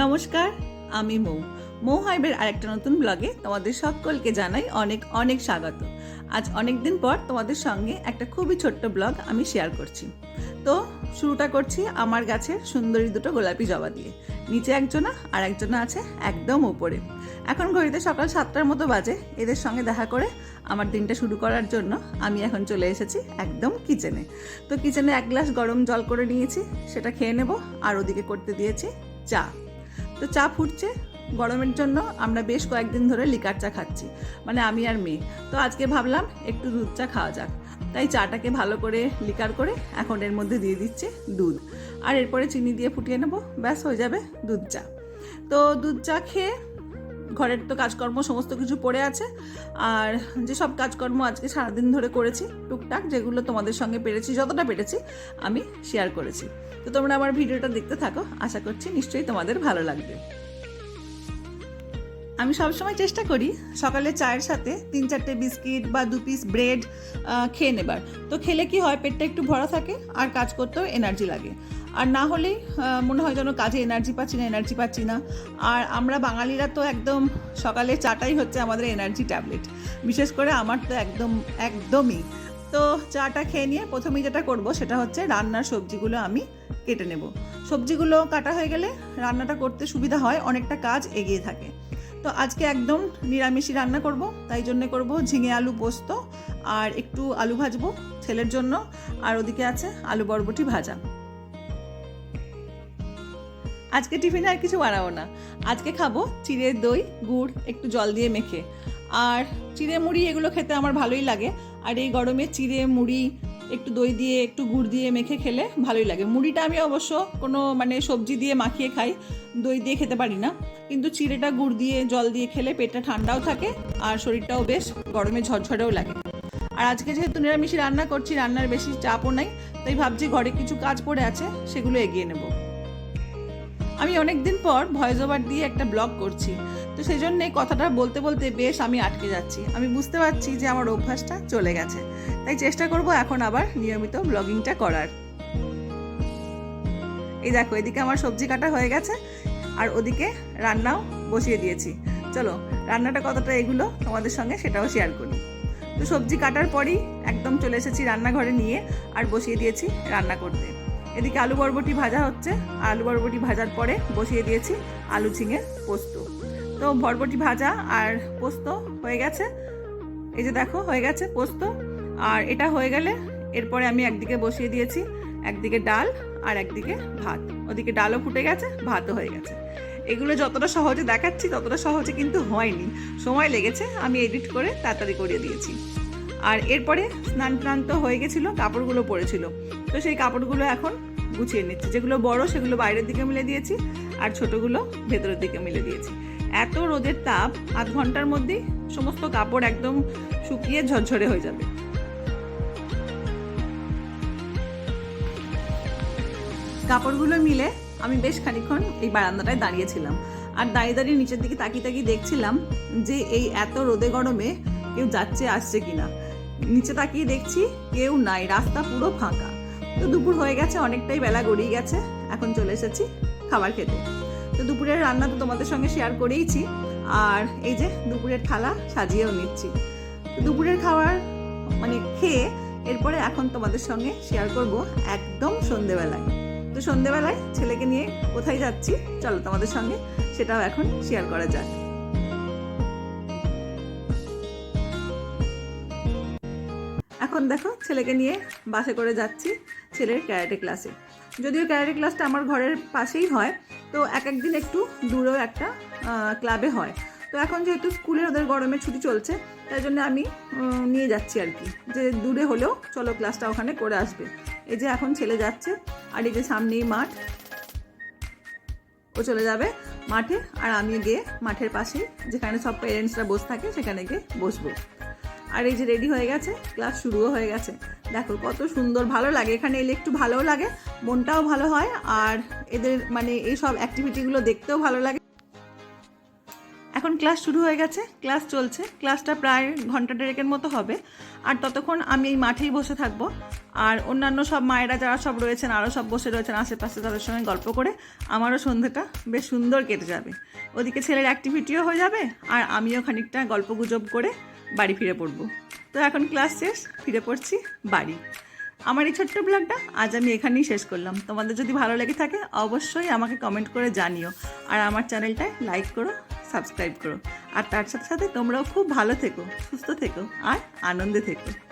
নমস্কার, আমি মৌ। মৌ হাইবের আরেকটা নতুন ব্লগে তোমাদের সকলকে জানাই অনেক অনেক স্বাগত। আজ অনেক দিন পর তোমাদের সঙ্গে একটা খুবই ছোট্ট ব্লগ আমি শেয়ার করছি। তো শুরুটা করছি আমার গাছের সুন্দরী দুটো গোলাপি জবা দিয়ে। নিচে একজনা আর একজনা আছে একদম উপরে। এখন ঘড়িতে সকাল সাতটার মতো বাজে, এদের সঙ্গে দেখা করে আমার দিনটা শুরু করার জন্য আমি এখন চলে এসেছি একদম কিচেনে। তো কিচেনে এক গ্লাস গরম জল করে নিয়েছি, সেটা খেয়ে নেব আর ওদিকে করতে দিয়েছি চা। তো চা ফুটছে, গরমের জন্য আমরা বেশ কয়েকদিন ধরে লিকার চা খাচ্ছি মানে আমি আর মেয়ে। তো আজকে ভাবলাম একটু দুধ চা খাওয়া যাক। তাই চাটাকে ভালো করে লিকার করে এখন এর মধ্যে দিয়ে দিচ্ছে দুধ। আর এরপরে চিনি দিয়ে ফুটিয়ে নেব, ব্যাস হয়ে যাবে দুধ চা। তো দুধ চা খেয়ে ঘরের তো কাজকর্ম, সমস্ত কিছু পড়ে আছে। আর যেসব কাজকর্ম আজকে সারাদিন ধরে করেছি, টুকটাক, যেগুলো তোমাদের সঙ্গে পেরেছি, যতটা পেরেছি, আমি শেয়ার করেছি। তো তোমরা আমার ভিডিওটা দেখতে থাকো। আশা করছি নিশ্চয়ই তোমাদের ভালো লাগবে। আমি সবসময় চেষ্টা করি সকালে চায়ের সাথে তিন চারটে বিস্কিট বা দু পিস ব্রেড খেয়ে নেবার। তো খেলে কি হয়, পেটটা একটু ভরা থাকে আর কাজ করতেও এনার্জি লাগে। আর না হলেই মনে হয় যেন কাজে এনার্জি পাচ্ছি না এনার্জি পাচ্ছি না। আর আমরা বাঙালিরা তো একদম সকালে চাটাই হচ্ছে আমাদের এনার্জি ট্যাবলেট বিশেষ করে আমার তো একদম, একদমই। তো চাটা খেয়ে নিয়ে প্রথমেই যেটা করব সেটা হচ্ছে রান্নার সবজিগুলো আমি কেটে নেব। সবজিগুলো কাটা হয়ে গেলে রান্নাটা করতে সুবিধা হয়, অনেকটা কাজ এগিয়ে থাকে। তো আজকে একদম নিরামিষই রান্না করব, তাই জন্য করব ঝিঙে আলু পোস্ত আর একটু আলু ভাজবো ছেলের জন্য। আর ওদিকে আছে আলু বরবটি ভাজা। আজকে টিফিনে আর কিছু বানাবো না। আজকে খাব চিড়ে দই, গুড়, একটু জল দিয়ে মেখে। আর চিড়ে মুড়ি এগুলো খেতে আমার ভালোই লাগে। আর এই গরমে চিড়ে মুড়ি একটু দই দিয়ে, একটু গুড় দিয়ে মেখে খেলে ভালোই লাগে। মুড়িটা আমি অবশ্য কোনো মানে সবজি দিয়ে মাখিয়ে খাই, দই দিয়ে খেতে পারি না। কিন্তু চিড়েটা গুড় দিয়ে, জল দিয়ে খেলে পেটটা ঠান্ডাও থাকে আর শরীরটাও বেশ গরমে ঝরঝরেও লাগে। আর আজকে যেহেতু নিরামিষ রান্না করছি, রান্নার বেশি চাপও নাই, তাই ভাবছি ঘরে কিছু কাজ পড়ে আছে, সেগুলো এগিয়ে নেব। আমি অনেক দিন পর ভয়েস ওভার দিয়ে একটা ব্লগ করছি। তো সেই জন্য কথাটা বলতে বলতে বেশ আমি আটকে যাচ্ছি। আমি বুঝতে পারছি যে আমার অভ্যাসটা চলে গেছে। তাই চেষ্টা করব এখন আবার নিয়মিত ব্লগিংটা করার। এই দেখো, এদিকে আমার সবজি কাটা হয়ে গেছে আর ওদিকে রান্নাও বসিয়ে দিয়েছি। চলো, রান্নাটা কতটা এগুলো তোমাদের সঙ্গে সেটাও শেয়ার করি। তো সবজি কাটার পরই একদম চলে এসেছি রান্নাঘরে নিয়ে আর বসিয়ে দিয়েছি রান্না করতে। এদিকে আলু বরবটি ভাজা হচ্ছে। আলু বরবটি ভাজার পরে বসিয়ে দিয়েছি আলু ঝিঙে পোস্ত। তো বরবটি ভাজা আর পোস্ত হয়ে গেছে। এই যে দেখো, হয়ে গেছে পোস্ত। আর এটা হয়ে গেলে এরপরে আমি একদিকে বসিয়ে দিয়েছি, একদিকে ডাল আর একদিকে ভাত। ওদিকে ডালও ফুটে গেছে, ভাতও হয়ে গেছে। এগুলো যতটা সহজে দেখাচ্ছি, ততটা সহজে কিন্তু হয়নি। সময় লেগেছে, আমি এডিট করে তাড়াতাড়ি করিয়ে দিয়েছি। আর এরপরে স্নান টান তো হয়ে গেছিল, কাপড়গুলো পড়েছিল তো সেই কাপড়গুলো এখন গুছিয়ে নিচ্ছি। যেগুলো বড়, সেগুলো বাইরের দিকে মিলে দিয়েছি আর ছোটগুলো ভেতরের দিকে মিলে দিয়েছি। এত রোদের তাপ, আধ ঘণ্টার মধ্যেই সমস্ত কাপড় একদম শুকিয়ে ঝরঝরে হয়ে যাবে। কাপড়গুলো মিলে আমি বেশ খানিক্ষণ এই বারান্দাটায় দাঁড়িয়েছিলাম। আর দাঁড়িয়ে দাঁড়িয়ে নিচের দিকে তাকিয়ে তাকিয়ে দেখছিলাম যে এই এত রোদে গরমে কেউ যাচ্ছে, আসছে কিনা। নিচে তাকিয়ে দেখছি কেউ নাই, রাস্তা পুরো ফাঁকা। তো দুপুর হয়ে গেছে, অনেকটাই বেলা গড়িয়ে গেছে, এখন চলে এসেছি খাবার খেতে। তো দুপুরের রান্না তো তোমাদের সঙ্গে শেয়ার করেইছি, আর এই যে দুপুরের থালা সাজিয়েও নিচ্ছি। দুপুরের খাবার মানে খেয়ে এরপরে এখন তোমাদের সঙ্গে শেয়ার করব একদম সন্ধেবেলায়। তো সন্ধেবেলায় ছেলেকে নিয়ে কোথায় যাচ্ছি? চলো তোমাদের সঙ্গে সেটাও এখন শেয়ার করা যাক। এখন দেখো ছেলেকে নিয়ে বাসে করে যাচ্ছি ছেলের ক্যারাটে ক্লাসে। যদিও ক্যারাটে ক্লাসটা আমার ঘরের পাশেই হয়, তো এক একদিন একটু দূরেও একটা ক্লাবে হয়। তো এখন যেহেতু স্কুলের ওদের গরমের ছুটি চলছে, তাই জন্য আমি নিয়ে যাচ্ছি আর কি। যে দূরে হলেও চলো ক্লাসটা ওখানে করে আসবে। এই যে এখন ছেলে যাচ্ছে, আর এই যে সামনেই মাঠ। ও চলে যাবে মাঠে, আর আমি গিয়ে মাঠের পাশেই, যেখানে সব পেরেন্টসরা বসে থাকে, সেখানে গিয়ে বসবো। আর এই যে রেডি হয়ে গেছে ক্লাস শুরুও হয়ে গেছে। দেখো কত সুন্দর, ভালো লাগে। এখানে এলে একটু ভালোও লাগে, মনটাও ভালো হয়, আর এদের মানে এই সব অ্যাক্টিভিটিগুলো দেখতেও ভালো লাগে। এখন ক্লাস শুরু হয়ে গেছে ক্লাস চলছে। ক্লাসটা প্রায় ঘণ্টা দেড়েকের মতো হবে। আর ততক্ষণ আমি এই মাঠেই বসে থাকব। আর অন্যান্য সব মায়েরা যারা সব রয়েছেন আরও সব বসে রয়েছেন আশেপাশে তাদের সঙ্গে গল্প করে, আমারও সন্ধ্যেটা বেশ সুন্দর কেটে যাবে। ওদিকে ছেলের অ্যাক্টিভিটিও হয়ে যাবে, আর আমিও খানিকটা গল্প গুজব করে বাড়ি ফিরে পড়ব। তো এখন ক্লাস শেষ, ফিরে পড়ছি বাড়ি। আমার এই ছোট্ট ব্লগটা আজ আমি এখানেই শেষ করলাম। তোমাদের যদি ভালো লেগে থাকে, অবশ্যই আমাকে কমেন্ট করে জানিও। আর আমার চ্যানেলটায় লাইক করো সাবস্ক্রাইব করো। আর তার সাথে সাথে তোমরাও খুব ভালো থেকো, সুস্থ থেকো, আর আনন্দে থেকো।